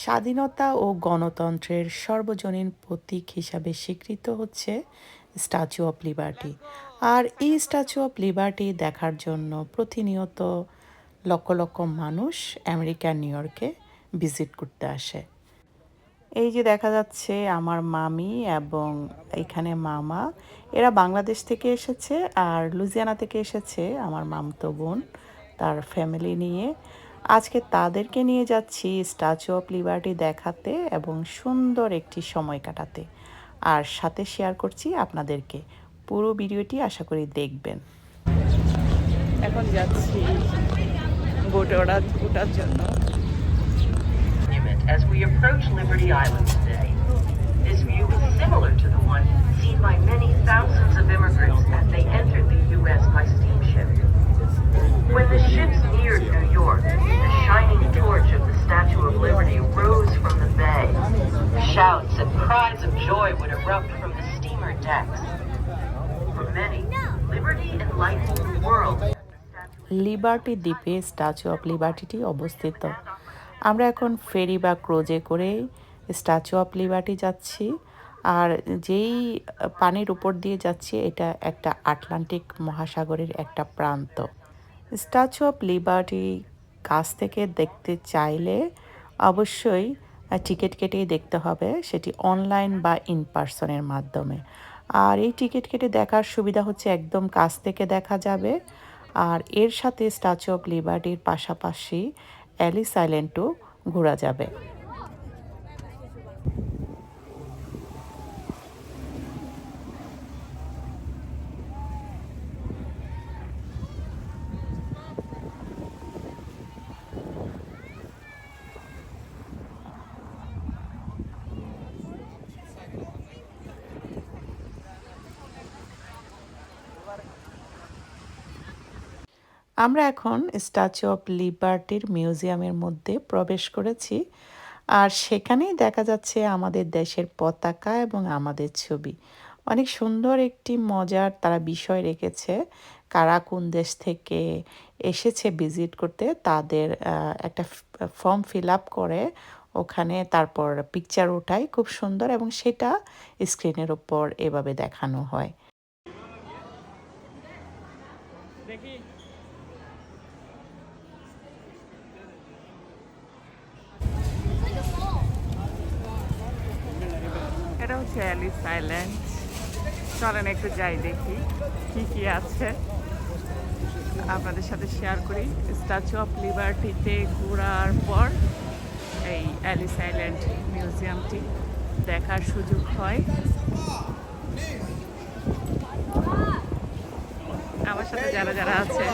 স্বাধীনতা ও গণতন্ত্রের সর্বজনীন প্রতীক হিসাবে স্বীকৃত হচ্ছে স্ট্যাচু অফ লিবার্টি আর এই স্ট্যাচু অফ লিবার্টি দেখার জন্য প্রতিনিয়ত লক্ষ লক্ষ মানুষ আমেরিকা নিউ ইয়র্কে ভিজিট করতে আসে। এই যে দেখা যাচ্ছে আমার মামি এবং এখানে মামা, এরা বাংলাদেশ থেকে এসেছে আর লুজিয়ানা থেকে এসেছে আমার মামতো বোন, তার ফ্যামিলি নিয়ে। আজকে তাদেরকে নিয়ে যাচ্ছি স্ট্যাচু অফ লিবার্টি দেখাতে এবং সুন্দর একটি সময় কাটাতে। আর সাথে শেয়ার করছি আপনাদেরকে। পুরো ভিডিওটি আশা করি দেখবেন। এখন যাচ্ছি বোটে ওঠার ওঠার জন্য। As we approach Liberty Island today. This view is similar to the one Liberty দ্বীপে স্ট্যাচু অফ লিবার্টিটি অবস্থিত। আমরা এখন ফেরি বা ক্রোজে করে স্ট্যাচু অফ লিবার্টি যাচ্ছি। আর যেই পানির উপর দিয়ে যাচ্ছি, এটা একটা আটলান্টিক মহাসাগরের একটা প্রান্ত। স্ট্যাচু অফ লিবার্টি কাছ থেকে দেখতে চাইলে অবশ্যই টিকিট কেটেই দেখতে হবে। সেটি অনলাইন বা ইন পার্সনের মাধ্যমে। আর এই টিকিট কেটে দেখার সুবিধা হচ্ছে একদম কাছ থেকে দেখা যাবে। আর এর সাথে স্ট্যাচু অফ লিবার্টির পাশাপাশি অ্যালিস আইল্যান্ডও ঘোরা যাবে। আমরা এখন স্ট্যাচু অফ লিবার্টির মিউজিয়ামের মধ্যে প্রবেশ করেছি, আর সেখানেই দেখা যাচ্ছে আমাদের দেশের পতাকা এবং আমাদের ছবি। অনেক সুন্দর একটি মজার তারা বিষয় রেখেছে, কারা কোন দেশ থেকে এসেছে ভিজিট করতে, তাদের একটা ফর্ম ফিল আপ করে, ওখানে তারপর পিকচার ওঠায়, খুব সুন্দর এবং সেটা স্ক্রিনের ওপর এভাবে দেখানো হয়। এটা হচ্ছে অ্যালিস আইল্যান্ড চলেন একটু যাই দেখি, কি কি আছে। আপনাদের সাথে শেয়ার করি। স্ট্যাচু অফ লিবার্টিতে ঘোরার পর এই অ্যালিস আইল্যান্ড মিউজিয়ামটি দেখার সুযোগ হয়। আমার সাথে যারা যারা আছে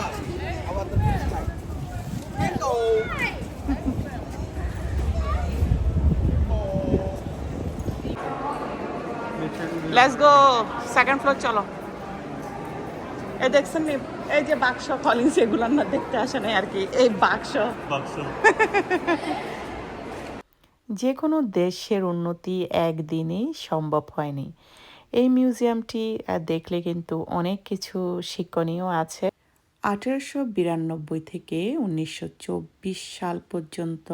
লেটস গো সেকেন্ড ফ্লোর চলো। এই দেখছেন নি? এই যে বাক্স কলিংস এগুলো না দেখতে আসে নাই আর কি। এই বাক্স। বাক্স। যে কোনো দেশের উন্নতি একদিনেই সম্ভব হয়নি। এই মিউজিয়ামটি দেখলে কিন্তু অনেক কিছু শিক্ষণীয় আছে। আঠেরোশো বিরানব্বই থেকে উনিশশো চব্বিশ সাল পর্যন্ত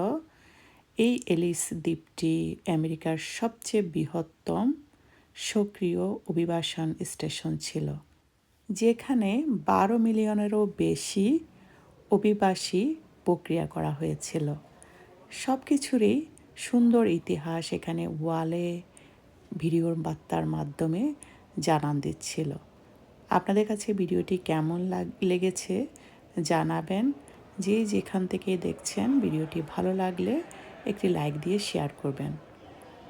এই এলিস দ্বীপটি আমেরিকার সবচেয়ে বৃহত্তম সক্রিয় অভিবাসন স্টেশন ছিল, যেখানে বারো মিলিয়নেরও বেশি অভিবাসী প্রক্রিয়া করা হয়েছিল। সব কিছুরই সুন্দর ইতিহাস এখানে ওয়ালে ভিডিওর বার্তার মাধ্যমে জানান দিচ্ছিল। আপনাদের কাছে ভিডিওটি কেমন লাগ- লেগেছে জানাবেন। যে যেখান থেকে দেখছেন, ভিডিওটি ভালো লাগলে একটি লাইক দিয়ে শেয়ার করবেন।